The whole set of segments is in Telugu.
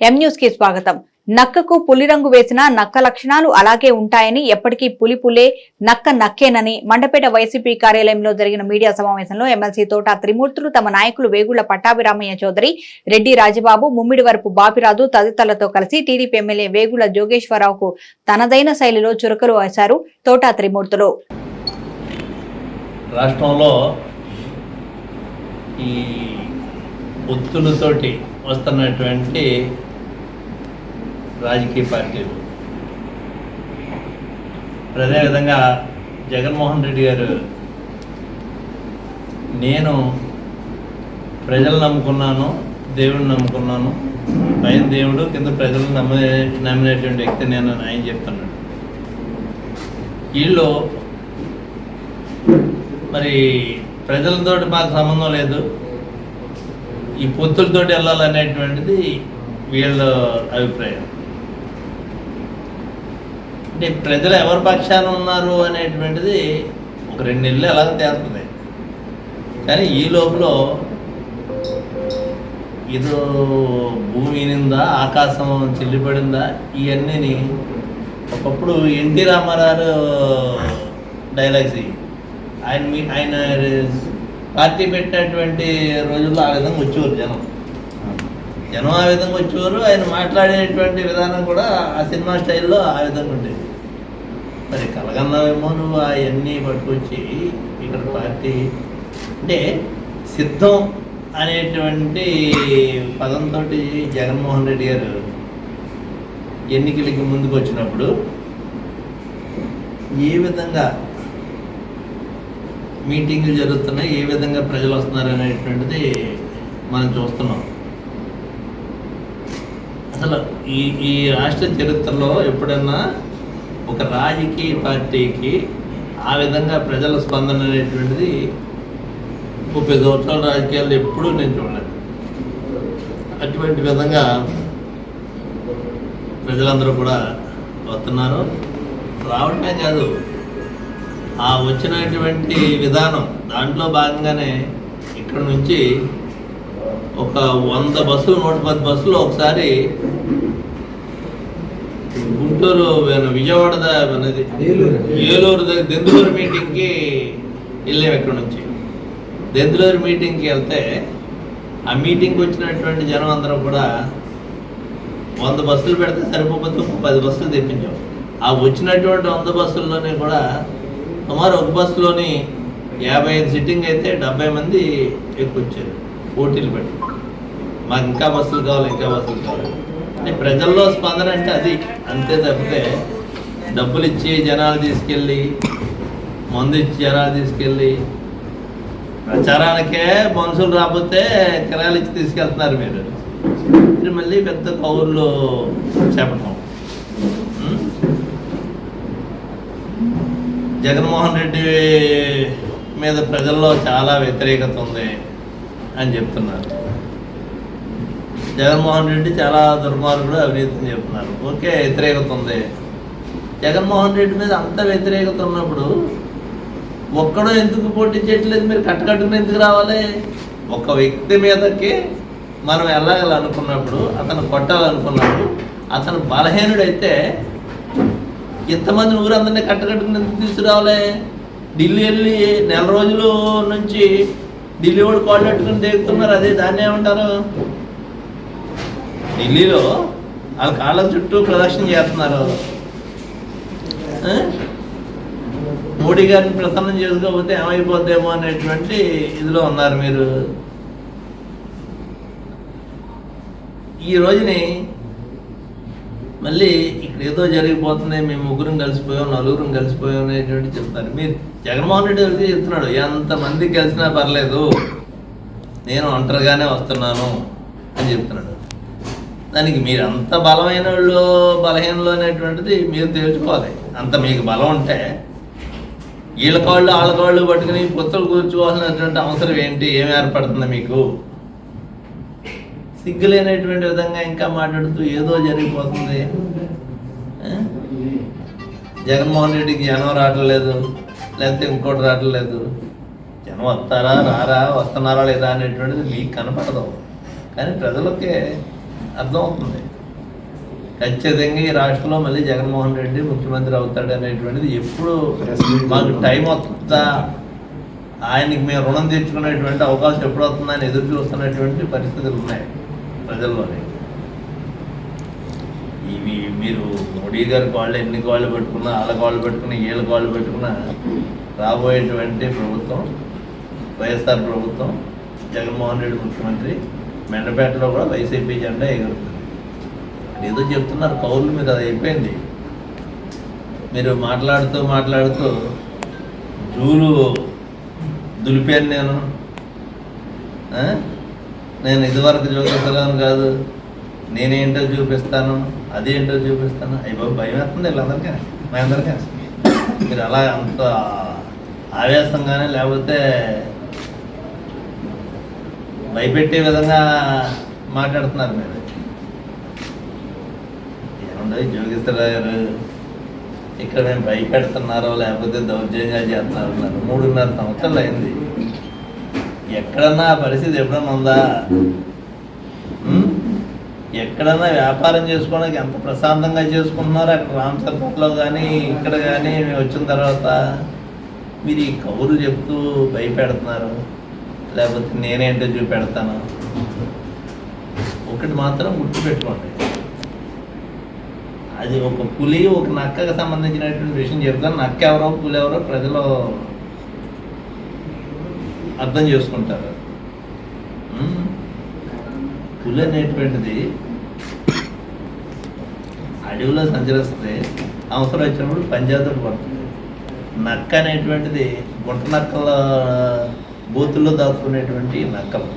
ఎం న్యూస్కి స్వాగతం. నక్కకు పులి రంగు వేసిన నక్క లక్షణాలు అలాగే ఉంటాయని ఎప్పటికీ పులి పులే నక్క నక్కేనని మండపేట వైసీపీ కార్యాలయంలో జరిగిన మీడియా సమావేశంలో ఎమ్మెల్సీ తోట త్రిమూర్తులు తమ నాయకులు వేగుళ్ళ పట్టాభిరామయ్య చౌదరి రెడ్డి రాజబాబు ముమ్మిడి వరపు బాపిరాజు తదితరులతో కలిసి టీడీపీ ఎమ్మెల్యే వేగుళ్ళ జోగేశ్వరరావుకు తనదైన శైలిలో చురకలు వేశారు తోట త్రిమూర్తులు. రాష్ట్రంలో ఈ ఒత్తులతోటి వస్తున్నటువంటి రాజకీయ పార్టీలు అదేవిధంగా జగన్మోహన్ రెడ్డి గారు నేను ప్రజలు నమ్ముకున్నాను దేవుడిని నమ్ముకున్నాను. పైన దేవుడు కింద ప్రజలు నమ్మే నమ్మినటువంటి వ్యక్తి నేను ఆయన చెప్తున్నాడు. వీళ్ళు మరి ప్రజలతోటి మాకు సంబంధం లేదు. ఈ పొత్తులతోటి వెళ్ళాలనేటువంటిది వీళ్ళ అభిప్రాయం. అంటే ప్రజలు ఎవరి పక్షాన ఉన్నారు అనేటువంటిది ఒక రెండు నెలలు ఎలా తేలుతుంది కానీ ఈ లోపల ఇది భూమి నిందా ఆకాశం చెల్లిపడిందా ఇవన్నీని ఒకప్పుడు ఎన్టీ రామారావు డైలాగ్స్ ఆయన మీ ఆయన పార్టీ పెట్టినటువంటి రోజుల్లో ఆ విధంగా వచ్చేవారు జనం. జనం ఆ విధంగా వచ్చేవారు. ఆయన మాట్లాడేటువంటి విధానం కూడా ఆ సినిమా స్టైల్లో ఆ విధంగా ఉండేది. మరి కలగన్నావేమో నువ్వు అవన్నీ పట్టుకొచ్చి ఇక్కడ పార్టీ అంటే సిద్ధం అనేటువంటి పదంతో జగన్మోహన్ రెడ్డి గారు ఎన్నికలకి ముందుకు వచ్చినప్పుడు ఏ విధంగా మీటింగులు జరుగుతున్నాయి ఏ విధంగా ప్రజలు వస్తున్నారు అనేటువంటిది మనం చూస్తున్నాం. అసలు ఈ ఈ రాష్ట్ర చరిత్రలో ఎప్పుడన్నా ఒక రాజకీయ పార్టీకి ఆ విధంగా ప్రజల స్పందన అనేటువంటిది ముప్పై సంవత్సరాల రాజకీయాల్లో ఎప్పుడూ నేను చూడలేదు. అటువంటి విధంగా ప్రజలందరూ కూడా వస్తున్నారు. రావడమే కాదు ఆ వచ్చినటువంటి విధానం దాంట్లో భాగంగానే ఇక్కడ నుంచి ఒక వంద బస్సులు నూట పది బస్సులు ఒకసారి గుంటూరు విజయవాడ ఏలూరు. దగ్గర దెందులూరు మీటింగ్కి వెళ్ళాము ఇక్కడ నుంచి. దెందులూరు మీటింగ్కి వెళ్తే ఆ మీటింగ్కి వచ్చినటువంటి జనం అందరం కూడా వంద బస్సులు పెడితే సరిపోతే ఒక పది బస్సులు తెప్పించాం. ఆ వచ్చినటువంటి వంద బస్సుల్లోనే కూడా సుమారు ఒక బస్సులోని యాభై ఐదు సిట్టింగ్ అయితే డెబ్బై మంది ఎక్కువ వచ్చారు పోటీలు పెట్టి. మాకు ఇంకా బస్సులు కావాలి ఇంకా బస్సులు కావాలి. ప్రజల్లో స్పందన అంటే అది. అంతే తప్పితే డబ్బులు ఇచ్చి జనాలు తీసుకెళ్ళి మందు ఇచ్చి జనాలు తీసుకెళ్ళి ప్రచారానికే మనుషులు రాకపోతే కిరాలు ఇచ్చి తీసుకెళ్తున్నారు మీరు. మీరు మళ్ళీ పెద్ద కౌరులు చెప్పటం జగన్మోహన్ రెడ్డి మీద ప్రజల్లో చాలా వ్యతిరేకత ఉంది అని చెప్తున్నారు. జగన్మోహన్ రెడ్డి చాలా దుర్మార్గుడు అవినీతిని చెప్తున్నారు. ఓకే వ్యతిరేకత ఉంది. జగన్మోహన్ రెడ్డి మీద అంత వ్యతిరేకత ఉన్నప్పుడు ఒక్కడో ఎందుకు పోటీ చేయట్లేదు? మీరు కట్టకట్టుకుని ఎందుకు రావాలి? ఒక వ్యక్తి మీదకి మనం వెళ్ళాలనుకున్నప్పుడు అతను కొట్టాలనుకున్నప్పుడు అతను బలహీనుడైతే ఇంతమంది ఊరందరినీ కట్టకట్టుకుని ఎందుకు తీసుకురావాలి? ఢిల్లీ వెళ్ళి నెల రోజుల నుంచి ఢిల్లీ వాడు కాళ్ళు పెట్టుకుని దిగుతున్నారు. అదే దాన్ని ఏమంటారు? ఢిల్లీలో వాళ్ళ కాళ్ళ చుట్టూ ప్రదక్షిణ చేస్తున్నారు మోడీ గారిని ప్రసన్నం చేసుకోకపోతే ఏమైపోద్దేమో అనేటువంటి ఇదిలో ఉన్నారు మీరు. ఈ రోజుని మళ్ళీ ఇక్కడ ఏదో జరిగిపోతుంది మేము ముగ్గురం కలిసిపోయాం నలుగురం కలిసిపోయాం అనేటువంటి చెప్తారు మీరు జగన్మోహన్ రెడ్డి గారికి చెప్తున్నాడు ఎంతమంది కలిసినా పర్లేదు నేను ఒంటరిగానే వస్తున్నాను అని చెప్తున్నాడు. దానికి మీరు అంత బలమైన వాళ్ళు బలహీనలు అనేటువంటిది మీరు తేల్చుకోవాలి. అంత మీకు బలం ఉంటే వీళ్ళ కాళ్ళు వాళ్ళ కాళ్ళు పట్టుకుని పొత్తులు కూర్చోవాల్సినటువంటి అవసరం ఏంటి? ఏం ఏర్పడుతుంది మీకు? సిగ్గులేనటువంటి విధంగా ఇంకా మాట్లాడుతూ ఏదో జరిగిపోతుంది. జగన్మోహన్ రెడ్డికి జనం రావట్లేదు లేకపోతే ఇంకోటి రావట్లేదు. జనం వస్తారా రారా వస్తున్నారా లేదా అనేటువంటిది మీకు కనపడదు. కానీ ప్రజలకే అర్థమవుతుంది. ఖచ్చితంగా ఈ రాష్ట్రంలో మళ్ళీ జగన్మోహన్ రెడ్డి ముఖ్యమంత్రి అవుతాడు అనేటువంటిది ఎప్పుడు మాకు టైం వస్తుందా? ఆయనకి మేము రుణం తీర్చుకునేటువంటి అవకాశం ఎప్పుడు వస్తుందని ఎదురు చూస్తున్నటువంటి పరిస్థితులు ఉన్నాయి ప్రజల్లోనే. ఇవి మీరు మోడీ గారి కాళ్ళు ఎన్ని కాళ్ళు పెట్టుకున్నా వాళ్ళ కాళ్ళు పెట్టుకున్నా వీళ్ళ కాళ్ళు పెట్టుకున్నా రాబోయేటువంటి ప్రభుత్వం వైఎస్ఆర్ ప్రభుత్వం జగన్మోహన్ రెడ్డి ముఖ్యమంత్రి మెండపేటలో కూడా వైసీపీ జెండా ఎగురుతుంది. ఏదో చెప్తున్నారు కౌలు మీద అది అయిపోయింది. మీరు మాట్లాడుతూ మాట్లాడుతూ జూలు దులిపాను నేను. నేను ఇదివరకు చూపించలేను కాదు. నేనేంటో చూపిస్తాను అదేంటో చూపిస్తాను. అయ్యో బాబు భయం వేస్తుంది వీళ్ళందరికీ. మా అందరికీ. మీరు అలా అంత ఆవేశంగానే లేకపోతే భయపెట్టే విధంగా మాట్లాడుతున్నారు మీరు. ఏముండదు జోగిస్తారు గారు ఇక్కడ మేము భయపెడుతున్నారో లేకపోతే దౌర్జన్యాలు చేస్తున్నారన్నారు మూడున్నర సంవత్సరాలు అయింది. ఎక్కడన్నా పరిస్థితి ఎప్పుడన్నా ఉందా? ఎక్కడన్నా వ్యాపారం చేసుకోవడానికి ఎంత ప్రశాంతంగా చేసుకుంటున్నారో అక్కడ రామచంద్రలో కానీ ఇక్కడ కానీ వచ్చిన తర్వాత మీరు ఈ కబుర్లు చెప్తూ భయపెడుతున్నారు. లేకపోతే నేనేంటో చూపెడతాను? ఒకటి మాత్రం గుర్తుపెట్టుకోండి. అది ఒక పులి ఒక నక్కకు సంబంధించినటువంటి విషయం చెప్తాను. నక్క ఎవరో పులి ఎవరో ప్రజలు అర్థం చేసుకుంటారు. పులి అనేటువంటిది అడవిలో సంచరిస్తే అవసరం వచ్చినప్పుడు పంజాబ్ పడుతుంది. నక్క అనేటువంటిది గుంట నక్కల బూతుల్లో దాచుకునేటువంటి నక్కలు.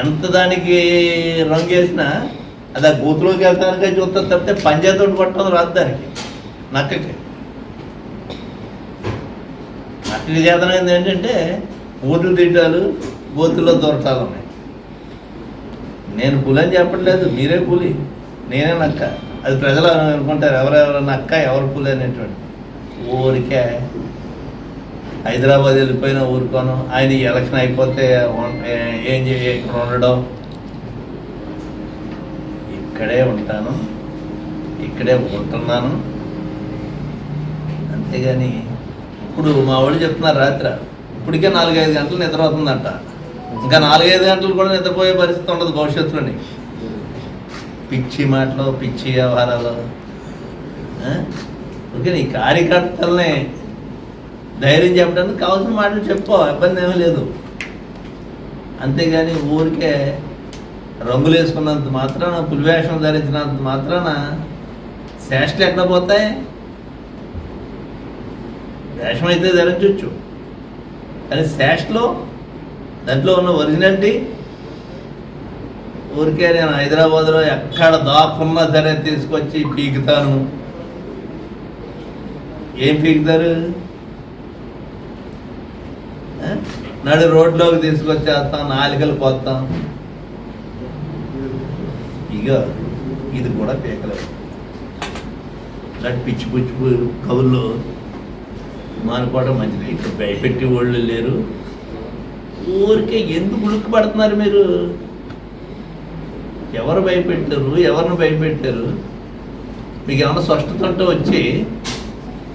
ఎంత దానికి రంగు వేసినా అది ఆ గోతులోకి వెళ్తానికే చూస్తుంది తప్పితే పంజాతో కొట్టడం రాదు దానికి నక్కకి. నక్కకి చేతనైంది ఏంటంటే బూతులు తిట్టాలు గోతుల్లో దొరటాలు ఉన్నాయి. నేను పులి అని చెప్పట్లేదు మీరే పులి నేనే నక్క. అది ప్రజలు అనుకుంటారు ఎవరెవరు నక్క ఎవరు పులి అనేటువంటి. ఊరికే హైదరాబాద్ వెళ్ళిపోయిన ఊరుకోను. ఆయన ఎలక్షన్ అయిపోతే ఏం చేయ ఇక్కడ ఉండడం? ఇక్కడే ఉంటాను. ఇక్కడే ఉంటున్నాను. అంతేగాని ఇప్పుడు మా వాళ్ళు చెప్తున్నారు రాత్రి. ఇప్పటికే నాలుగైదు గంటలు నిద్ర అవుతుందంట ఇంకా నాలుగైదు గంటలు కూడా నిద్రపోయే పరిస్థితి ఉండదు భవిష్యత్తులోని. పిచ్చి మాటలు పిచ్చి వ్యవహారాలు. ఓకే నీ కార్యకర్తల్ని ధైర్యం చెప్పడానికి కావాల్సిన మాటలు చెప్పు ఇబ్బంది ఏమీ లేదు. అంతేగాని ఊరికే రంగులు వేసుకున్నంత మాత్రాన పులివేషం ధరించినంత మాత్రాన శాస్త్రలు ఎక్కడ పోతాయి? వేషం అయితే ధరించవచ్చు కానీ శాస్ట్లో దాంట్లో ఉన్న ఒరిజినాలిటీ ఊరికే నేను హైదరాబాద్లో ఎక్కడ దాక్కున్నా సరే తీసుకొచ్చి పీకుతాను. ఏం పీకుతారు? నడు రోడ్లోకి తీసుకొచ్చేస్తాం నాలికలు పోతాం ఇక ఇది కూడా పీకలేదు ఇలాంటి పిచ్చి పిచ్చి కవుల్లో మానుకోవడం మంచిది. ఇక్కడ భయపెట్టే వాళ్ళు లేరు. ఊరికే ఎందుకు ఉలిక్కి పడుతున్నారు మీరు? ఎవరు భయపెట్టారు? ఎవరిని భయపెట్టారు? మీకు ఏమైనా స్పష్టత ఉంటే వచ్చి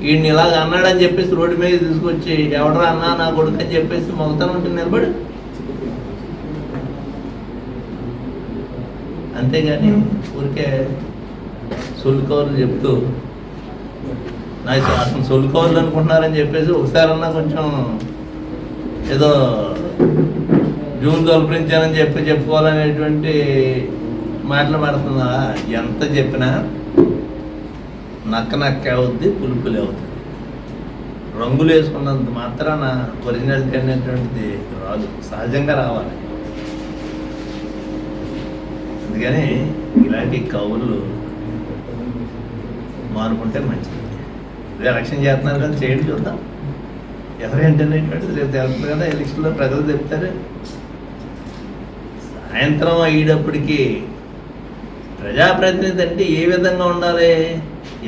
వీడిని ఇలాగ అన్నాడని చెప్పేసి రోడ్డు మీద తీసుకొచ్చి ఎవడరా అన్నా నా కొడుకు అని చెప్పేసి మొగతాను ఉంటుంది నిలబడి. అంతేగాని ఊరికే సొల్లుకోవాలి చెప్తూ నాకు అసలు సొల్లుకోవాలి అనుకుంటున్నారని చెప్పేసి ఒకసారన్నా కొంచెం ఏదో జూన్ తొలపించానని చెప్పి చెప్పుకోవాలనేటువంటి మాటలు పడుతుందా ఎంత చెప్పినా నక్క నక్క అవుద్ది పులుపులే అవుతుంది రంగులు వేసుకున్నంత మాత్రాన ఒరిజినాలిటీ అనేటువంటిది రాదు సహజంగా రావాలి. అందుకని ఇలాంటి కవులు మానుకుంటే మంచిది. ఇది ఎలక్షన్ చేస్తున్నారు కదా చేయండి చూద్దాం. ఎవరేంటనేటువంటిది రేపు తెలుస్తుంది కదా ఎలక్షన్లో ప్రజలు చెప్తారు. సాయంత్రం అయ్యేటప్పటికీ ప్రజాప్రతినిధి అంటే ఏ విధంగా ఉండాలి?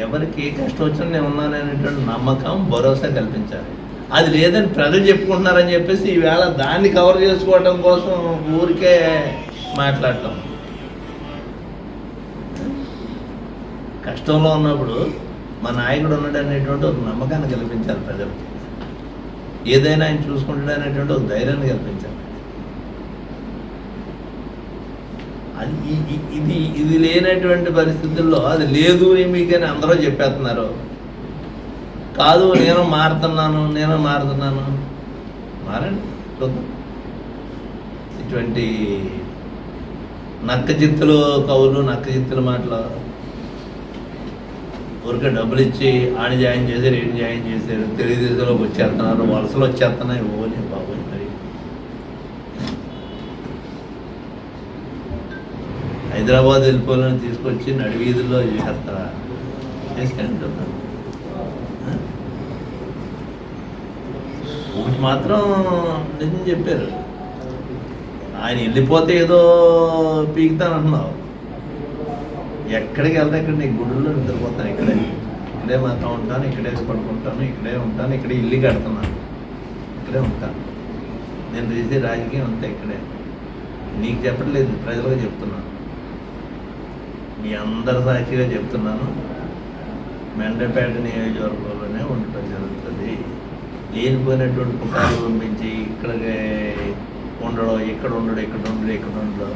ఎవరికి ఏ కష్టం వచ్చినా నేను ఉన్నాననేటువంటి నమ్మకం భరోసా కల్పించాలి. అది లేదని ప్రజలు చెప్పుకుంటున్నారని చెప్పేసి ఈవేళ దాన్ని కవర్ చేసుకోవడం కోసం ఊరికే మాట్లాడటం. కష్టంలో ఉన్నప్పుడు మా నాయకుడు ఉన్నాడు అనేటువంటి ఒక నమ్మకాన్ని కల్పించాలి ప్రజలు ఏదైనా ఆయన చూసుకుంటాడు అనేటువంటి ఒక ధైర్యాన్ని కల్పించాలి. అది ఇది ఇది లేనటువంటి పరిస్థితుల్లో అది లేదు మీకని అందరూ చెప్పేస్తున్నారు. కాదు నేను మారుతున్నాను నేను మారుతున్నాను. మారండి చూద్దాం. ఇటువంటి నక్క జిత్తులు కవులు నక్క జిత్తుల మాటలు ఊరికే డబ్బులు ఇచ్చి ఆడి జాయిన్ చేశారు ఏం జాయిన్ చేశారు తెలుగుదేశంలోకి వచ్చేస్తున్నారు వలసలు వచ్చేస్తున్నాయి ఓని బాబు మరి హైదరాబాద్ వెళ్ళిపోవాలని తీసుకొచ్చి నడివీధుల్లో చేస్తారా చేసుకొని చూద్దాం ఒకటి మాత్రం నిజం చెప్పారు. ఆయన వెళ్ళిపోతే ఏదో పీకుతానంటున్నావు ఎక్కడికి వెళ్తా ఇక్కడ నీ గుడుల్లో నిద్రపోతాను ఇక్కడే. ఇక్కడే మాత్రం ఉంటాను ఇక్కడే పడుకుంటాను ఇక్కడే ఉంటాను ఇక్కడే ఇల్లు కడుతున్నాను. ఇక్కడే ఉంటాను. నేను చేసే రాజకీయం అంతా ఇక్కడే. నీకు చెప్పట్లేదు ప్రజలకు చెప్తున్నాను మీ అందరి సాక్షిగా చెప్తున్నాను. మెండపేట నియోజకవర్గంలోనే ఉండటం జరుగుతుంది. లేనిపోయినటువంటి పుకార్లు పంపించి ఇక్కడికి ఉండడం ఇక్కడ ఉండడం ఇక్కడ ఉండడం ఇక్కడ ఉండడం?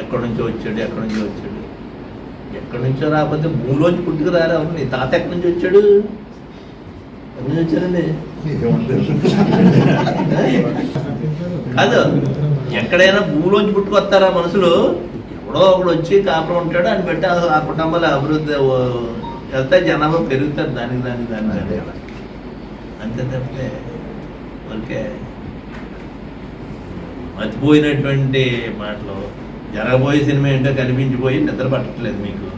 ఎక్కడి నుంచో వచ్చాడు ఎక్కడి నుంచో వచ్చాడు. ఎక్కడి నుంచో రాకపోతే భూమిలోంచి పుట్టుకు రారా నీ తాత ఎక్కడి నుంచి వచ్చాడు? ఎక్కడి నుంచి వచ్చాడండి కాదు. ఎక్కడైనా భూమిలోంచి పుట్టుకొస్తారా మనుషులు ఎవడో ఒకడు వచ్చి కాపురం ఉంటాడు అని బట్టి ఆ- కుటుంబాల అభివృద్ధి వెళ్తే జనాభా పెరుగుతారు దానికి దానికి దానికి దానికి. అంతే తప్పితే ఊరికే మర్చిపోయినటువంటి మాటలు. జరగబోయే సినిమా ఏంటో కనిపించిపోయి నిద్ర పట్టట్లేదు మీకు.